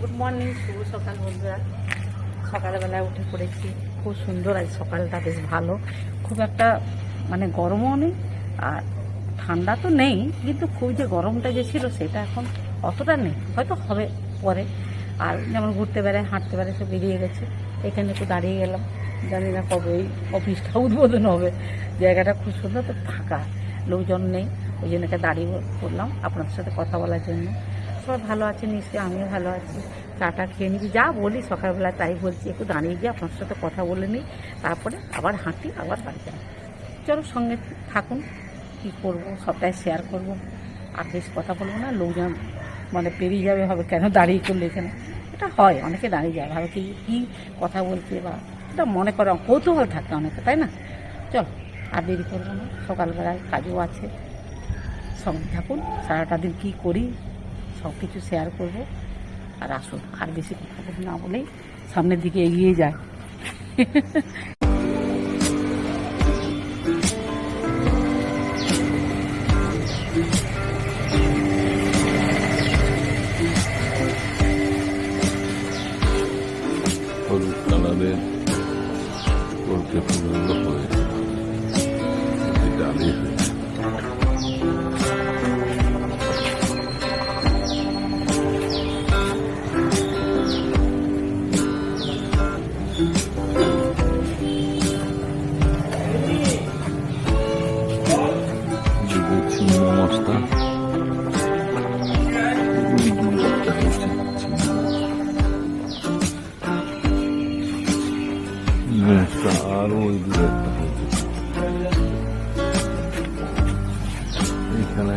Good morning শুভ সকাল বন্ধুরা। সকালবেলায় উঠে পড়েছি। খুব সুন্দর আজ সকালটা, বেশ ভালো। খুব একটা মানে গরমও নেই, আর ঠান্ডা তো নেই, কিন্তু খুব যে গরমটা যে ছিল সেটা এখন অতটা নেই। হয়তো হবে পরে। আর যেমন ঘুরতে বেড়ায়, হাঁটতে বেড়ায়, সব বেরিয়ে গেছে। এখানে একটু দাঁড়িয়ে গেলাম। জানি না কবে এই অফিসটা উদ্বোধন হবে। জায়গাটা খুব সুন্দর, তো ফাঁকা। লোকজন নেই, ওই জন্য এখানে দাঁড়িয়ে করলাম আপনাদের সাথে কথা বলার জন্য। সবাই ভালো আছে নিশ্চয়ই আমিও ভালো আছি। চাটা খেয়ে নিবি। যা বলি সকালবেলা তাই বলছি। একটু দাঁড়িয়ে গিয়ে আপনার সাথে কথা বলে নিই। তারপরে আবার হাঁটি, আবার বাড়ি যাই। চলো সঙ্গে থাকুন। কী করব? সবটাই শেয়ার করব। আর বেশ কথা বলব না। লোকজন মানে পেরিয়ে যাবে, হবে কেন? দাঁড়িয়ে করলে এখানে। এটা হয়। অনেকে দাঁড়িয়ে যায়। ভাবে কি, কী কথা বলছে বা এটা মনে করে কৌতূহল থাকে অনেকে, তাই না? চলো, আর দেরি করব না। সকালবেলায় কাজও আছে। সঙ্গে থাকুন। সারাটা দিন কী করি? সব কিছু শেয়ার করব। আর আসুন, আর বেশি কথা না বলেই সামনের দিকে এগিয়ে যায় ছিন্ন মশলা এগুলি দু একটা হচ্ছে ছিন্ন মশলা আর ওই দু একটা হয়েছে এখানে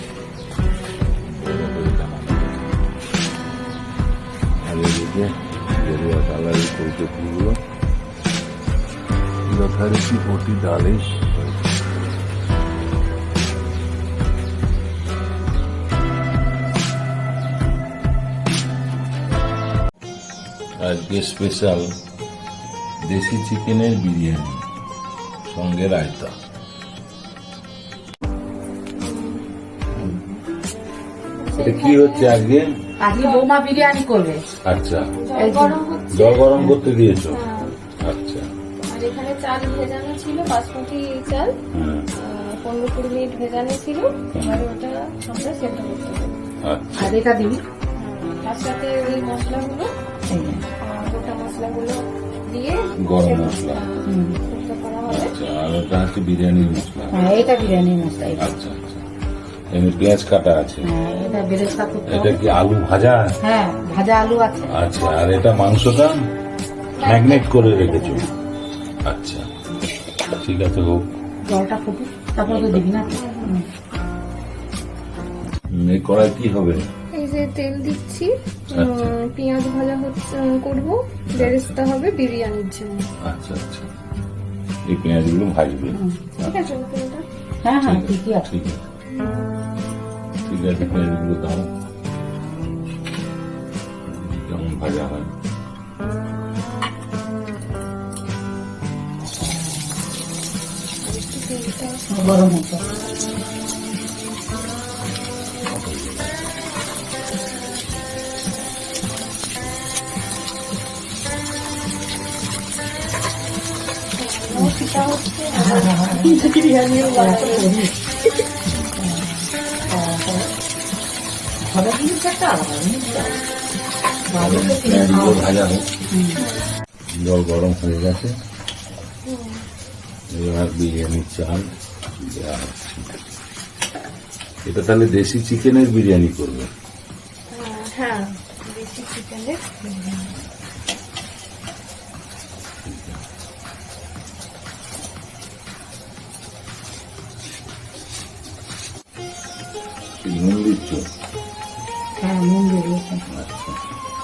কালারের কৌটো ফুলগুলো যথারীতি প্রতি ডালেই হয়েছে। আজকে স্পেশাল দেশি চিকেনের বিরিয়ানি সঙ্গে রায়তা এটা কি হচ্ছে আজকে? আজকে বৌমা বিরিয়ানি করবে। আচ্ছা। জল গরম করতে দিয়েছ? হ্যাঁ। আচ্ছা। আর এখানে চাল ভেজানো ছিল বাসমতি চাল। পনেরো কুড়ি মিনিট ভেজানো ছিল। এবারে ওটা আমরা সেদ্ধ করতে আচ্ছা। আর এটা দিবি? তার সাথে ওই মশলাগুলো গোটা মশলাগুলো দিয়ে গরম মশলা। হুম। করা হবে। আচ্ছা আর ওটা হচ্ছে বিরিয়ানির মশলা। হ্যাঁ এটা বিরিয়ানি মশলা এটা। আচ্ছা আচ্ছা। এমনি পেঁয়াজ কাটা আছে। হ্যাঁ এটা কি আলু ভাজা? হ্যাঁ ভাজা আলু আছে। আচ্ছা আর এটা মাংসটা ম্যাগনেট করে রেখেছো? আচ্ছা ঠিক আছে হোক জলটা ফুটুক তারপরে তো দিবি না এই কড়াই কি হবে? এই যে তেল দিচ্ছি আচ্ছা। পেঁয়াজ ভাজা হচ্ছে করব। বেরেস্তা হবে বিরিয়ানির জন্য। আচ্ছা আচ্ছা। এই পেঁয়াজগুলো ভাজবে। ঠিক আছে। হ্যাঁ হ্যাঁ ঠিক ঠিকই আছে। ঠিক আছে। ঠিক আছে পেঁয়াজগুলো দাও কেমন ভাজা হয় একটু তেলটা গরম হতো সেটা হচ্ছে বিরিয়ানিও হবে কিন্তু একটা আলাদা জিনিসটা। ভালো তো কিনে পেঁয়াজগুলো খাওয়া জল গরম হয়ে গেছে। এবার বিরিয়ানির চাল দেওয়া এটা তাহলে দেশি চিকেনের বিরিয়ানি করবে? হ্যাঁ দেশি চিকেনের বিরিয়ানি।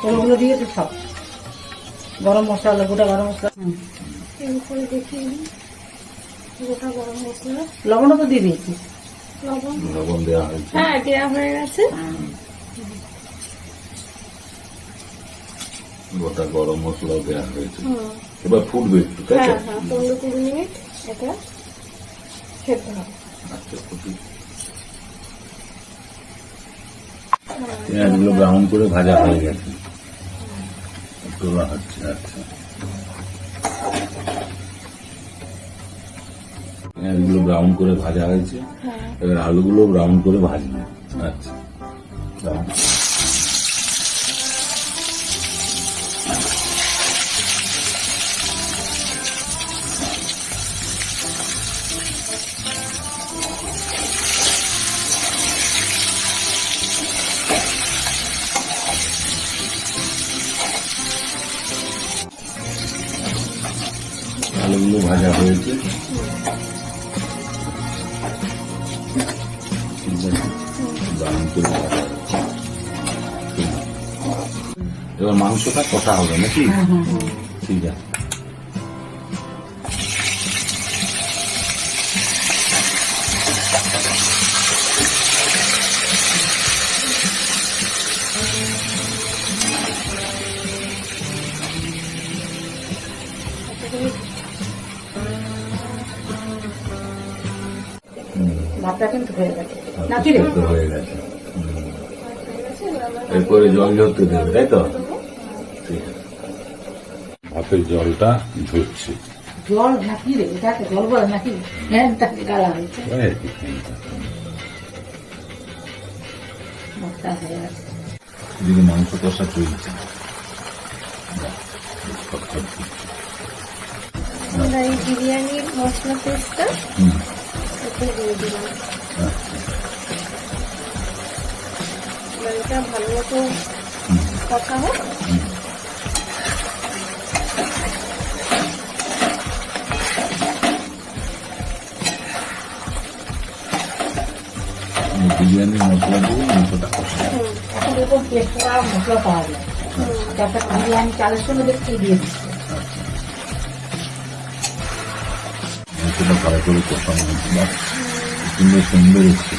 ওগুলো দিয়েছে সব। গরম মশলা গোটা গরম মশলা। দিই গোটা গরম মশলা। লবণও তো দিয়ে দিয়েছি। লবণ। লবণ দেওয়া হয়েছে। হ্যাঁ দেওয়া হয়ে গেছে। গোটা গরম মশলাও দেওয়া হয়েছে। এবার ফুটবে একটু তাই তো? হ্যাঁ হ্যাঁ পনেরো কুড়ি মিনিট এটা খেতে হবে। আচ্ছা পেঁয়াজগুলো ব্রাউন করে ভাজা হয়ে গেছে। তোলা হচ্ছে আচ্ছা। পেঁয়াজগুলো ব্রাউন করে ভাজা হয়েছে। হ্যাঁ। এবার আলুগুলো ব্রাউন করে ভাজবে। আচ্ছা। ব্রাউন এবার মাংসটা কষা হবে নাকি? ঠিক আছে। ভাতটা কিন্তু হয়ে গেছে। নাকি রে? হয়ে গেছে। এরপরে জল ঝরতে দেবে তাই তো? ভাতের জলটা ঝরছে জল নাকি রে এটাকে জল বলে নাকি? ফ্যানটাকে গালা হয়েছে। হয়ে মাংস কষা চলছে। বিরিয়ানির মশলা পেস্টটা দিয়ে দিলাম। এটা ভালো মতো কথা হোক বিরিয়ানির মশলা দিয়ে মাংসটা কষা হুম এখন এরকম পেস্ট করা মশলা পাওয়া যায় একটা বিরিয়ানি চালের সঙ্গে দেখতে দিয়ে দিচ্ছে মাংসটা ভালো করে কষানো হচ্ছে বাহ, সুন্দর হচ্ছে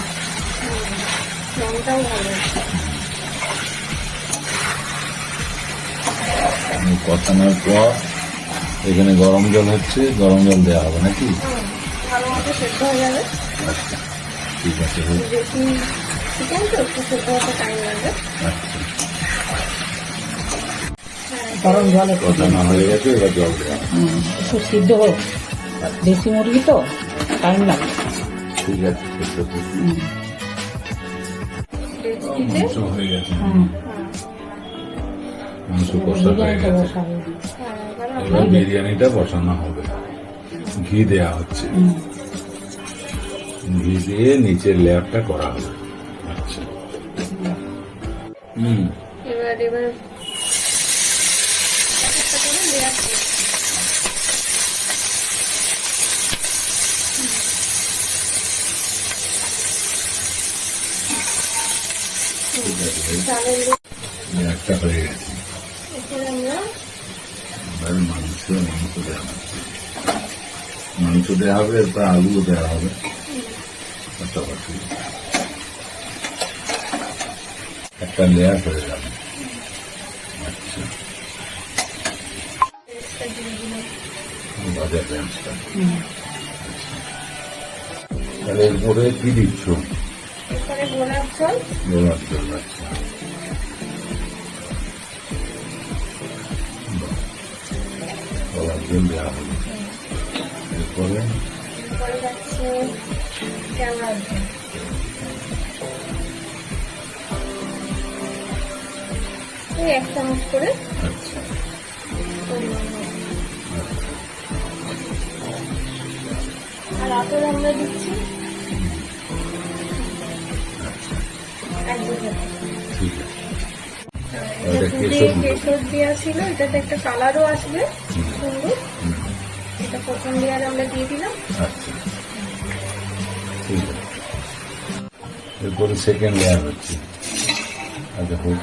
কষানোর পর এখানে গরম জল হচ্ছে গরম জল দেওয়া হবে নাকি? ভালো মতো সেদ্ধ হয়ে যাবে। আচ্ছা। ঠিক আছে হোক। বেশি চিকেন তো একটু সেদ্ধ হতে টাইম লাগবে হ্যাঁ গরম জলে কষানো হয়ে গেছে এবার জল দেওয়া হবে। হুম, একটু সিদ্ধ হোক দেশি মুরগি তো টাইম ঠিক আছে মাংস হয়ে গেছে। মাংস কষা হয়ে গেছে এবার বিরিয়ানিটা বসানো হবে ঘি দেয়া হচ্ছে দিয়ে নিচের লেয়ারটা করা হবে আচ্ছা। হুম। এবার একটা হয়ে গেছে। এবার মাংস মাংস দেওয়া হচ্ছে মাংস দেওয়া হবে এরপর আলুও দেওয়া হবে পাশাপাশি একটা লেয়ার হয়ে যাবে আচ্ছা পেস্টটা দিয়ে দিলাম ভাজা পেঁয়াজটা হুম। তাহলে এরপরে কি দিচ্ছ এরপরে গোলাপ জল গোলাপ জল আচ্ছা বাহ। গোলাপ জল দেওয়া হবে এরপরে যাচ্ছে ক্যামেরা এই এক চামচ করে। আচ্ছা। আর আতর আমরা দিচ্ছি। কেশর দেওয়া ছিল এটাতে একটা কালারও আসবে। সুন্দর। এটা প্রথম লেয়ার আমরা দিয়ে দিলাম। আচ্ছা। ঠিক আছে। এরপরে সেকেন্ড লেয়ার হচ্ছে। আচ্ছা হোক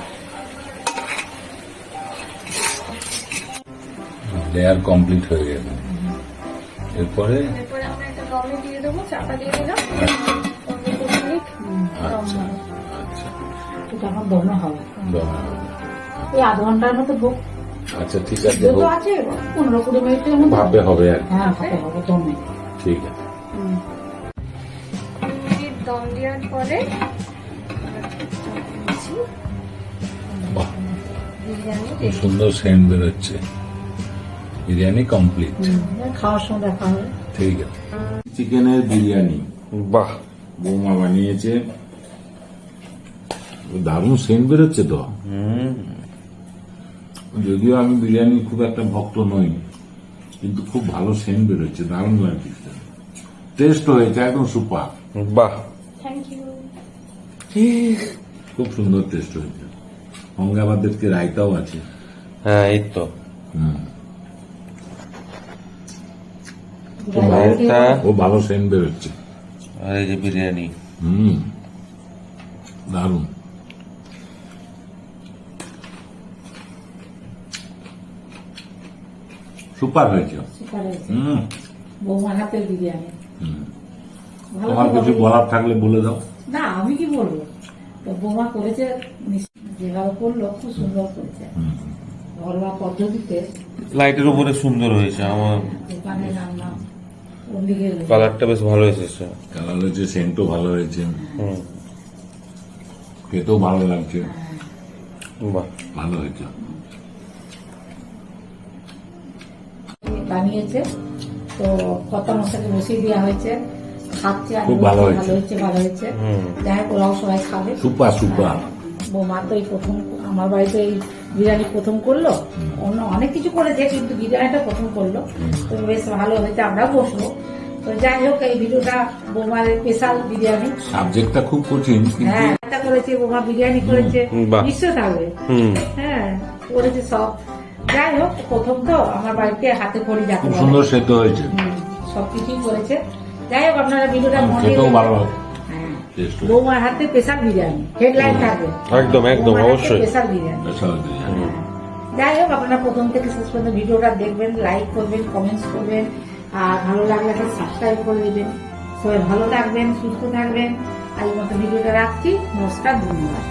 লেয়ার কমপ্লিট হয়ে গেল। এরপরে? আচ্ছা। আচ্ছা। এটা দমে হবে। দমে হবে। এই আধ ঘণ্টার মতো হোক আচ্ছা ঠিক আছে যেহেতু হোক। আছে? পনেরো কুড়ি মিনিটের মধ্যে ভাবে হবে আর হ্যাঁ হবে দমে ঠিক আছে। দম দেওয়ার পরে বাহ। খুব সুন্দর সেন্ট বেরোচ্ছে। বিরিয়ানি কমপ্লিট। খাওয়ার সময় দেখা হবে। ঠিক আছে। চিকেনের বিরিয়ানি। বাহ। বৌমা বানিয়েছে। দারুণ সেন্ট বেরোচ্ছে তো। যদিও আমি বিরিয়ানি খুব একটা ভক্ত নই কিন্তু খুব ভালো সেন্ট বেরোচ্ছে দারুণ লাগছে টেস্ট হয়েছে একদম সুপার। বাহ। খুব সুন্দর টেস্ট হয়েছে। আবার রায়তাও আছে। হ্যাঁ এই তো। রায়তা ও ভালো সেন্ট বেরোচ্ছে। আর এই যে বিরিয়ানি। হুম। দারুণ। সুপার হয়েছে। সুপার হয়েছে। হুম। বৌমার হাতের বিরিয়ানি। তোমার কিছু বলার থাকলে বলে দাও। না আমি কি বলব? তো বৌমা করেছে যেভাবে করল খুব সুন্দর করেছে। ঘরোয়া পদ্ধতিতে লাইটের উপরে সুন্দর হয়েছে আমার দোকানে রান্না কালারটা বেশ ভালো এসেছে কালার হয়েছে সেন্টও ভালো হয়েছে। খেতেও ভালো লাগছে। বাহ। ভালো হয়েছে। বানিয়েছে। তো কত মশাকে বসিয়ে দেওয়া হয়েছে। খাচ্ছে খুব ভালো হয়েছে। ভালো হয়েছে। যাই হোক ওরাও সবাই খাবে। Super super. বৌমা তো এই প্রথম আমার বাড়িতে এই বিরিয়ানি প্রথম করল। অন্য অনেক কিছু করেছে কিন্তু বিরিয়ানিটা প্রথম করল। তো বেশ ভালো হয়েছে আমরাও বসবো। তো যাই হোক এই ভিডিওটা বৌমার স্পেশাল বিরিয়ানি। সাবজেক্টটা খুব কঠিন হ্যাঁ করেছে বৌমা বিরিয়ানি করেছে। নিশ্চয় থাকবে হ্যাঁ করেছে সব। যাই হোক প্রথম তো আমার বাড়িতে হাতে খড়ি যাকে সুন্দর সেদ্ধ হয়েছে। সবকিছুই করেছে। যাই হোক আপনারা ভিডিওটা মনে ভালো হ্যাঁ বৌমার হাতে স্পেশাল বিরিয়ানি হেডলাইন থাকবে। একদম, একদম, অবশ্যই। স্পেশাল বিরিয়ানি। যাই হোক আপনারা প্রথম থেকে শেষ পর্যন্ত ভিডিওটা দেখবেন লাইক করবেন কমেন্টস করবেন আর ভালো লাগলে একটা সাবস্ক্রাইব করে দেবেন। সবাই ভালো থাকবেন সুস্থ থাকবেন। আজ মতো ভিডিওটা রাখছি। নমস্কার ধন্যবাদ।